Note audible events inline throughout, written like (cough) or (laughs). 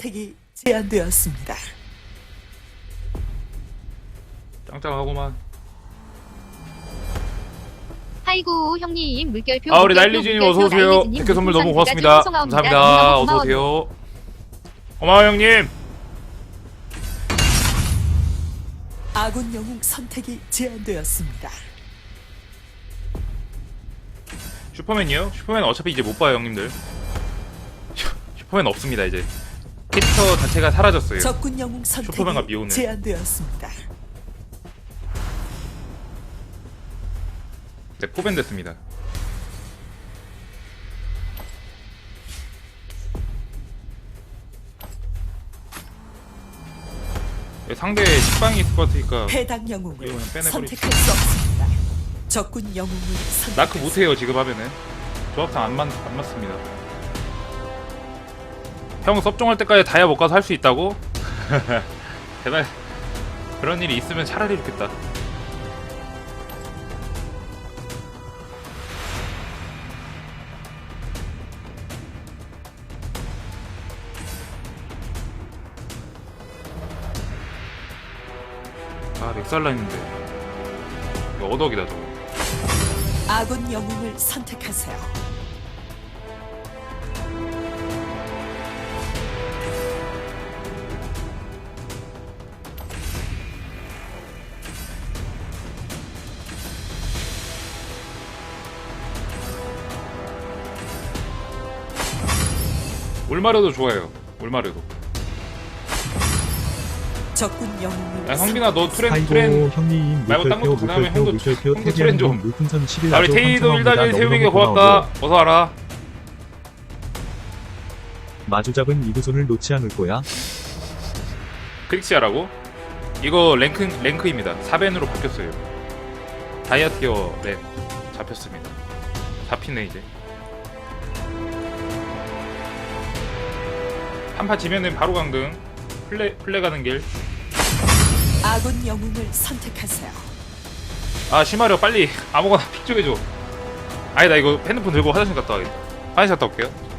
선택이 제한되었습니다. 짱짱하고만. 아이고 형님 물결표 아 우리 물결표, 어서 오세요. 댓글 선물 너무 고맙습니다. 감사합니다. 어서. 오세요. 고마워 형님. 아군 영웅 선택이 제한되었습니다. 슈퍼맨이요? 슈퍼맨 어차피 이제 못 봐요 형님들. 슈- 슈퍼맨 없습니다 이제. 캐릭터 자체가 사라졌어요. 적군 영웅 선택이 슈퍼맨과 미오는. 제한되었습니다. 네 포밴 됐습니다. 예, 상대 식빵이 있을 것 같으니까 해당 영웅을 빼내버리지. 선택할 수 없습니다. 적군 영웅을 선택. 나크 못해요 지금 하면은 조합상 안, 맞, 안 맞습니다 형 섭종할 때까지 다이아 못 가서 할 수 있다고? (laughs) 제발 그런 일이 있으면 차라리 좋겠다 아 렉살라 있는데 이거 어덕이다 저거 아군 영웅을 선택하세요. 올마르도 좋아요. 올마르도. 적군 영웅을 야, 성빈아 너 트렌 아이고 트렌 형님 말고 딴 물결표 것도 그다음에 물결표 형도 물결표 형도 트렌 좀. 형 물풍선 10일 아, 우리 테이도 일다리 세우는 게 고맙다. 어서 와라. 마주 잡은 이두손을 놓지 않을 거야 크릭시아라고? 이거 랭크 랭크입니다. 4벤으로 바뀌었어요. 다이아 티어 네 잡혔습니다. 잡히네 이제. 한파 지면은 바로 강등. 플레 플레 가는 길. 아군 영웅을 선택하세요. 아 심하려 빨리 아무거나 픽좀 해줘. 아니 나 이거 핸드폰 들고 화장실 갔다 와야겠다. 화장실 갔다 올게요.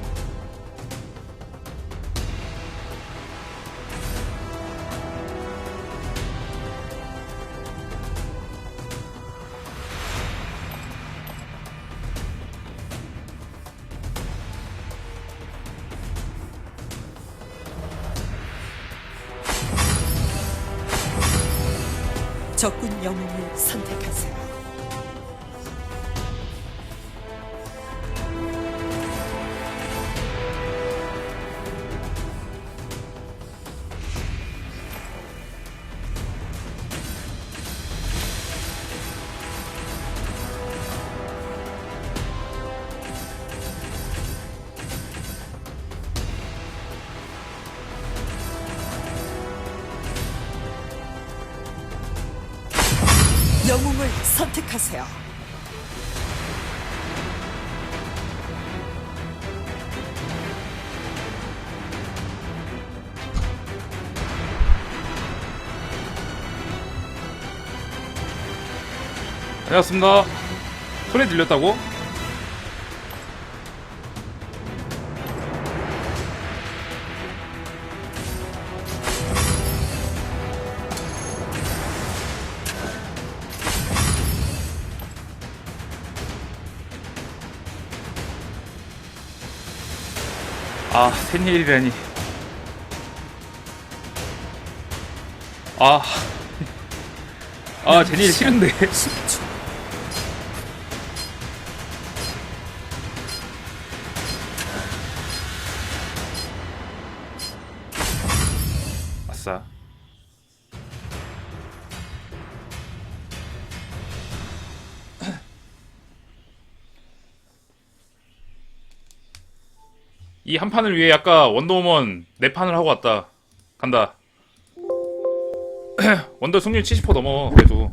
선택하세요. 선택하세요. 반갑습니다. 소리 들렸다고? 생일이라니. 아. 아, 제일 싫은데. 10초. 아싸. 이 한 판을 위해 아까 원더우먼 네 판을 하고 왔다. 간다. (clears throat) 원더 승률 70% 넘어. 그래도.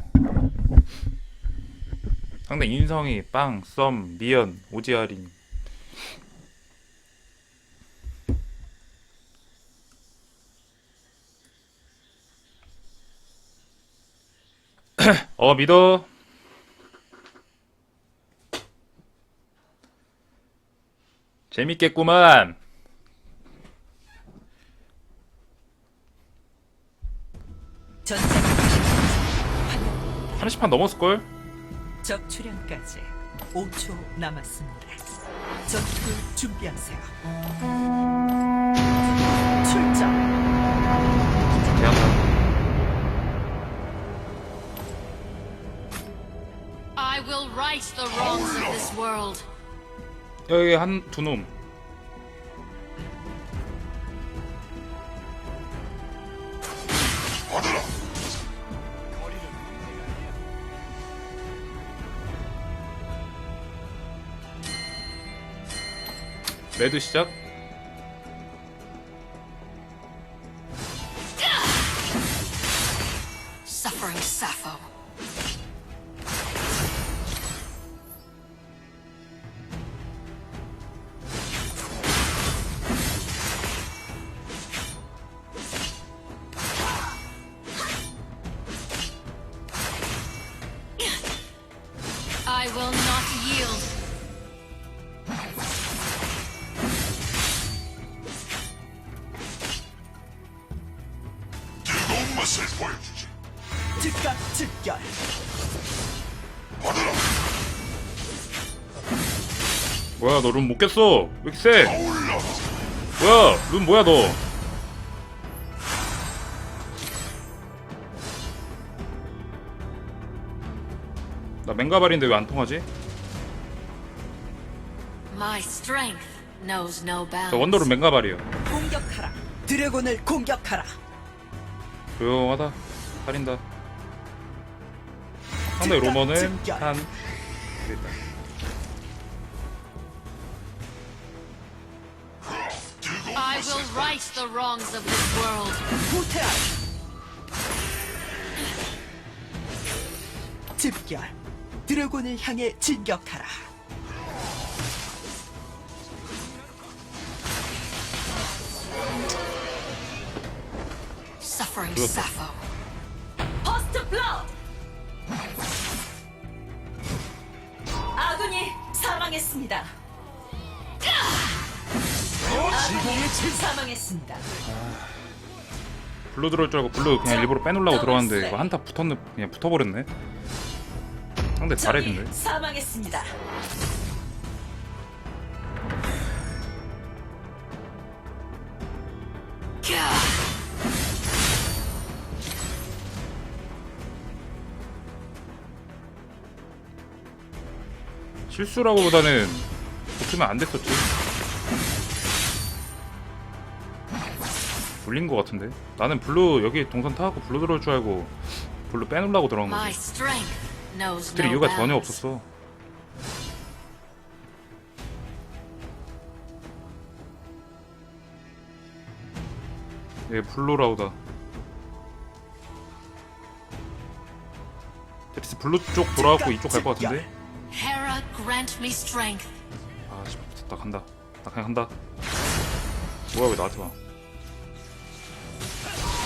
상대 인성이 빵, 썸, 미연, 오지아린. (clears throat) 어 믿어 재밌겠구만. 전 30판 넘었을걸? 적출현까지 5초 남았습니다. 전투 준비하세요. 출전. I will right the wrongs of this world. 여기 한 두 놈. 레드 시작. I will not yield. 맛을 보여주지. 즉각 즉결. 받아라. 뭐야 너룸못 깼어? 왜 이렇게 세? 뭐야 룸 뭐야 너? 맹가발인데 왜 안 통하지? My strength knows no bounds. 저 원더룸 맹가발이에요. 공격하라. 드래곤을 공격하라. 조용하다. 살인다. 상대 로머는. 한 됐다. I will right the wrongs of this world. 후퇴하라. 집결. 드래곤을 향해 진격하라. Suffering. Sappho. 아군이 사망했습니다. 아군이 사망했습니다. 블루 들어올 줄 알고 블루 그냥 일부러 빼놓으려고 들어왔는데 이거 한타 붙었네 그냥 붙어버렸네. 상대 잘해준대. 사망했습니다. 실수라고 보다는 붙으면 안 됐었지. 물린 것 같은데. 나는 블루 여기 동선 타갖고 블루 들어올 줄 알고 블루 빼놓으려고 들어간 거지. No 이유가 전혀. 없었어. 얘 블루라우다. 제리스 블루 쪽 돌아갖고 이쪽 갈 것 같은데? Hera grant me strength. 아, 씨, 나 간다. 나 그냥 간다. 뭐야 왜 나한테 와?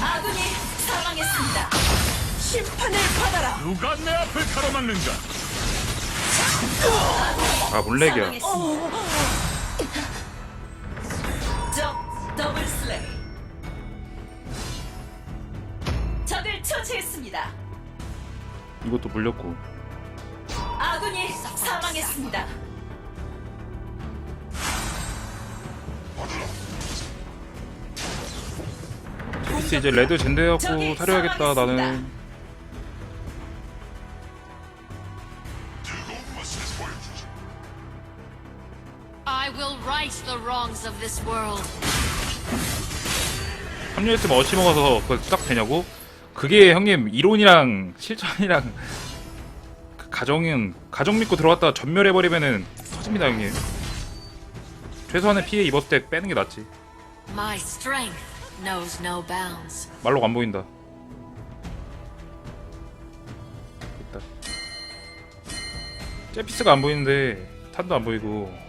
아군이 사망했습니다. 심판을 받아라. 누가 내 앞을 가로막는가? 아, 몰렉이야. 사망했습니다. 적 더블 슬레이. 적을 처치했습니다. 이것도 물렸고. 아군이 사망했습니다. 이제 레드 젠데갖고 사려야겠다 나는. I will right the wrongs of this world. 합류했으면 어찌 먹어서 그걸 딱 되냐고? 그게 형님 이론이랑 실전이랑 그 가정은 가정 믿고 들어갔다가 전멸해버리면은 터집니다 형님. 최소한의 피해 입었을 때 빼는 게 낫지. My strength knows no bounds. 말로 안 보인다. 있다. 제피스가 안 보이는데 탄도 안 보이고.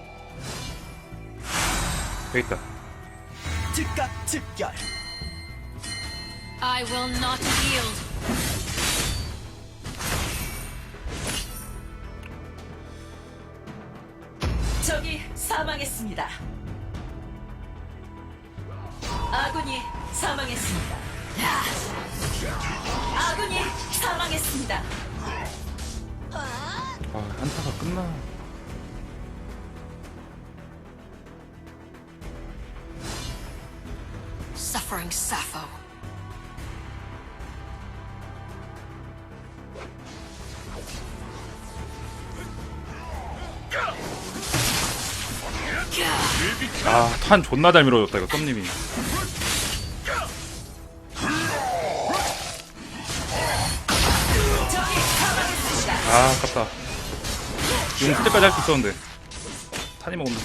여기 있다. 즉각 즉결. I will not yield. 적이 사망했습니다. 아군이 사망했습니다. 아군이 사망했습니다. 아 한타가 끝나 Suffering Sappho. 아 탄 존나 잘 밀어줬다 이거 썸님이. 아 아깝다. 용 그때까지 할 수 있었는데. 탄이 먹었네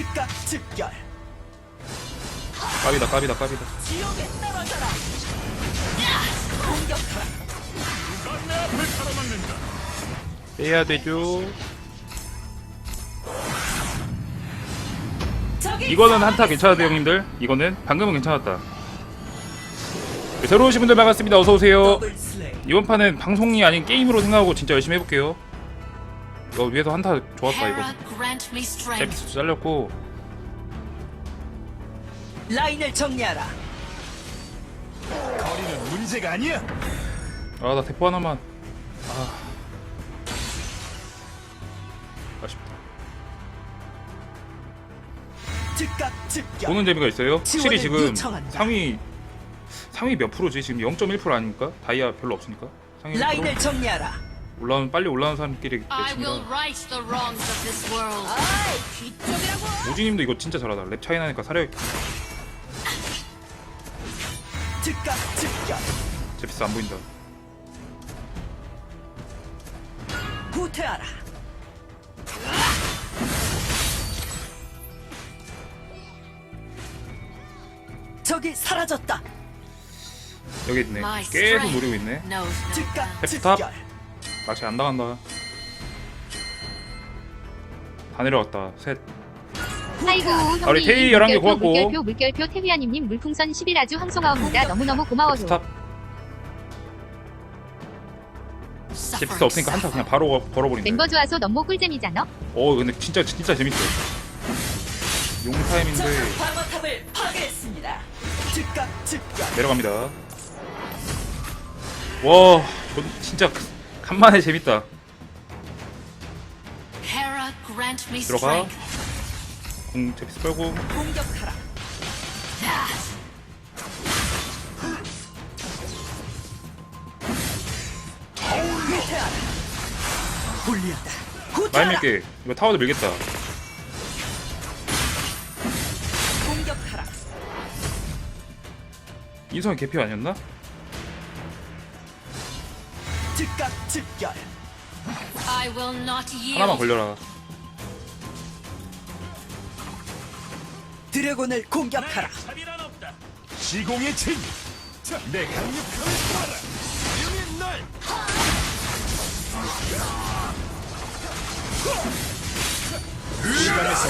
즉각 즉결. 까비다 까비다 까비다 지옥에 떨어져라. 공격하라. 앞을 가로막는가? 빼야 되죠 저기 이거는 한타 괜찮아요 형님들 이거는 방금은 괜찮았다 네, 새로 오신 분들 반갑습니다 어서오세요 더블 슬레이. 이번 판은 방송이 아닌 게임으로 생각하고 진짜 열심히 해볼게요 이거 위에서 한타 좋았다 이거. 잽스 잘렸고 라인을 정리하라. 거리는 문제가 아니야. 아 나 대포 하나만 아 아쉽다. 보는 재미가 있어요 확실히 지금 요청한다. 상위 상위 몇 프로지 지금 0.1% 아닙니까 다이아 별로 없으니까 상위 1% 라인을 정리하라. 올라오면 빨리 올라오는 사람끼리 I will 내친다 right the wrongs of this world. 오지님도 이거 진짜 잘하다 랩 차이 나니까 사려 즉각 즉결. 제피스 안 보인다 후퇴하라. 적이 사라졌다. 여기 있네 계속 노리고 있네 즉각. 즉결. 낚시 안 나간다. 다 내려왔다. 셋. 아이고 아, 우리 테이 11개 물결표, 고맙고. 물결표 물결표 태비아님님 물풍선 10일 아주 황송하옵니다. 너무너무 고마워요. 스탑. 제피스 없으니까 한타 그냥 바로 걸어버린다 멤버 좋아서 너무 꿀잼이잖아? 어 근데 진짜 진짜 재밌어. 용 타임인데 적은 방어탑을 파괴했습니다. 즉각 즉결. 내려갑니다. 와저 진짜 간만에 재밌다 Hera, grant me 들어가. 공 제피스 빼고 공격하라. 많이. 밀게 이거 타워도 밀겠다 공격하라. 인성이 개피 아니었나? 즉각 즉결. I will not yield. 하나만 걸려라 드래곤을 공격하라. 없다. 시공의 진. 자, 내 강력함을 봐라. 이름이 날. 시간에서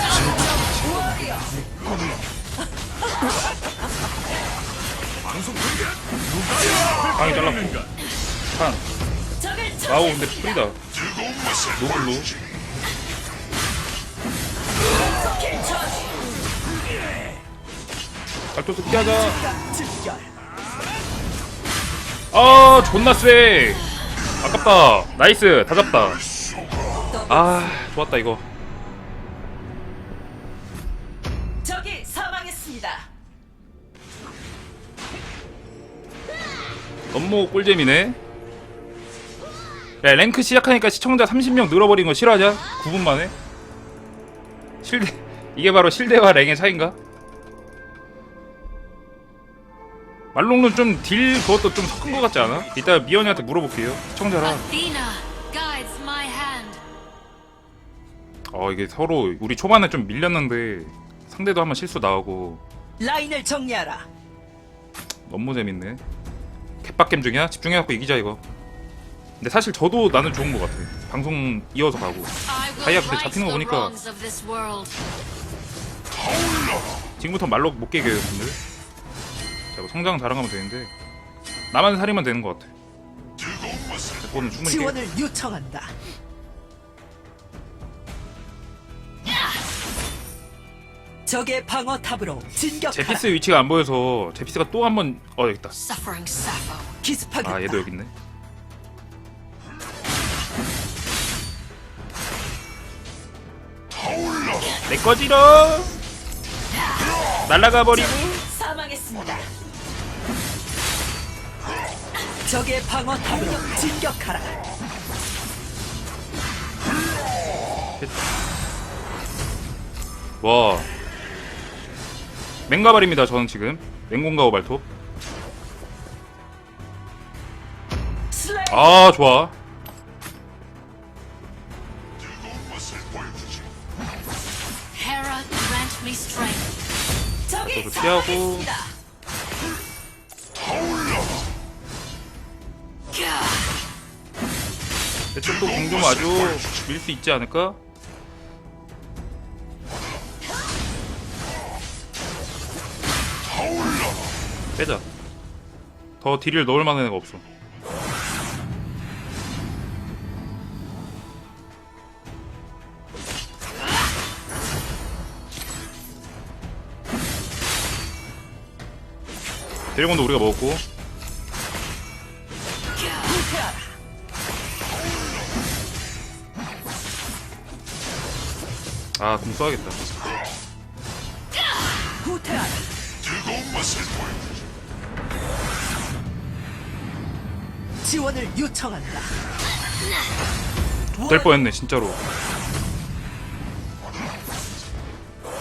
방송 공개. 누가 방이 잘랐고? 판 아우 근데 맛을 노블로. 갈토스 피하자. 아 존나 쎄. 아깝다. 나이스. 다 잡다. 아 좋았다 이거. 사망했습니다. 너무 꿀잼이네 야 랭크 시작하니까 시청자 30명 늘어버린 거 싫어하자 9분 만에 실드 이게 바로 실드와 랭의 차인가? 말롱은 좀딜 그것도 좀 섞은 것 같지 않아? 이따 미연이한테 물어볼게요 시청자라 hand. 어 이게 서로 우리 초반에 좀 밀렸는데 상대도 한번 실수 나오고 라인을 정리하라. 너무 재밌네 캣박겜 중이야? 집중해갖고 이기자 이거 근데 사실 저도 나는 좋은 것 같아 방송 이어서 가고 다이아 근데 잡히는 거 보니까. 지금부터 말로 못 깨게 여러분들 자, 뭐 성장 자랑하면 되는데 나만 살이면 되는 것 같아 그거는 충분히 깨 지원을 요청한다. 적의 방어탑으로 진격하라. 제피스 위치가 안 보여서 제피스가 또 한번 어 여기 있다. 아 얘도 여기 있네 꺼지러 날라가 버리고. 사망했습니다. 적의 방어 탑으로 진격하라. 와. 맹가발입니다 저는 지금. 맹공가오 발톱. 아 좋아 피하고. 이쪽도 공좀 아주 밀 수 있지 않을까? 빼자 더 딜을 넣을 만한 애가 없어 드래곤도 우리가 먹었고. 아, 공 써야겠다. 후퇴하라. 지원을 요청한다. 될 뻔했네, 진짜로.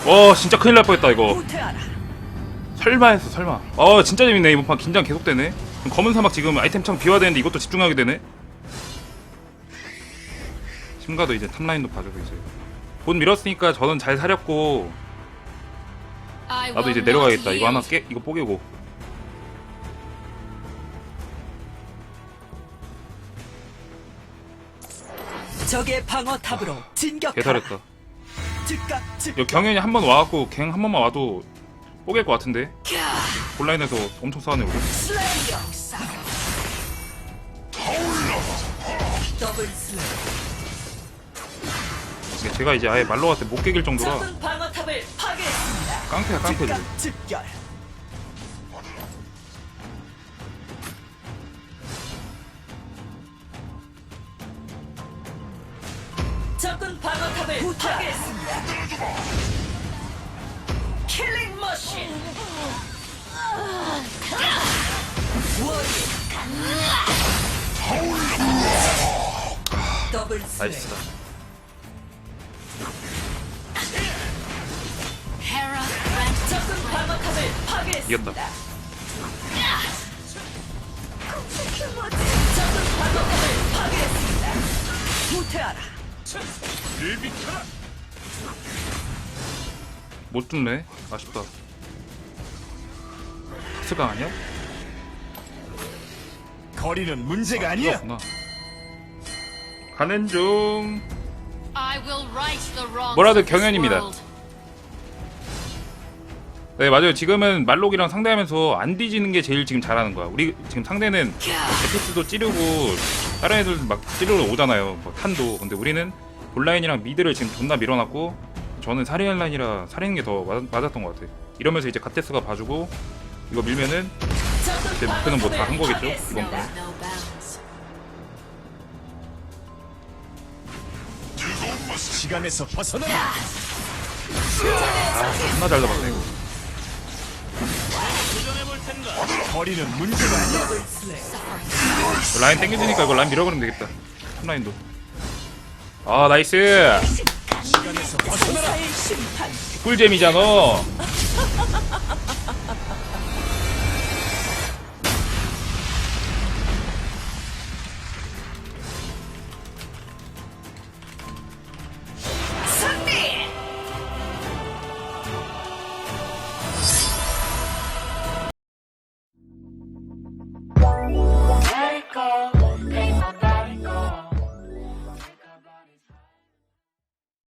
와, 진짜 큰일 날 뻔했다, 이거. 후퇴하라. 설마 했어, 설마. 아, 진짜 재밌네. 이번 판 긴장 계속되네. 그럼 검은 사막 지금 아이템 창 비워야 되는데 이것도 집중하게 되네. 심가도 이제 탑라인도 봐주고 이제. 본 밀었으니까 저는 잘 사렸고 나도 이제 not 내려가겠다. 이거 하나. 깨, 이거 뽀개고. 적의 방어 탑으로 진격하라. 개살했다. 즉각 즉 이거 경연이 한 번 와갖고 갱 한 번만 와도 뽀갤 것 같은데. 온라인에서 엄청 싸우네 우리. 이게 제가 이제 아예 말로한테 못 깨길 정도라. 깡패야 깡패 지금. 나이스다. Hera, grant 적군 방어탑을 파괴했습니다. 이겼다. 적군 방어탑을 파괴했습니다. 후퇴하라. 일비켜라. 못 죽네. 아쉽다. 스가 아니야? 거리는 문제가 아니야. 없구나. 가는 중. I will right the wrongs 뭐라도 경연입니다. 네 맞아요. 지금은 말록이랑 상대하면서 안 뒤지는 게 제일 지금 잘하는 거야. 우리 지금 상대는 에피스도 찌르고 다른 애들 막 찌르러 오잖아요. 뭐 탄도. 근데 우리는 본라인이랑 미드를 지금 존나 밀어놨고 저는 사리엘 라인이라 사리는 게 더 맞았던 것 같아. 이러면서 이제 갓데스가 봐주고 이거 밀면은 제 목표는 뭐 다 한 거겠죠 이번 판. 시간에서 벗어나. 아 존나 잘 잡았네 이거. 거리는 문제가 아니야. 라인 땡겨주니까 이거 라인 밀어버리면 되겠다. 탑 라인도. 아 나이스. 시간에서 벗어나라. 꿀잼이잖아.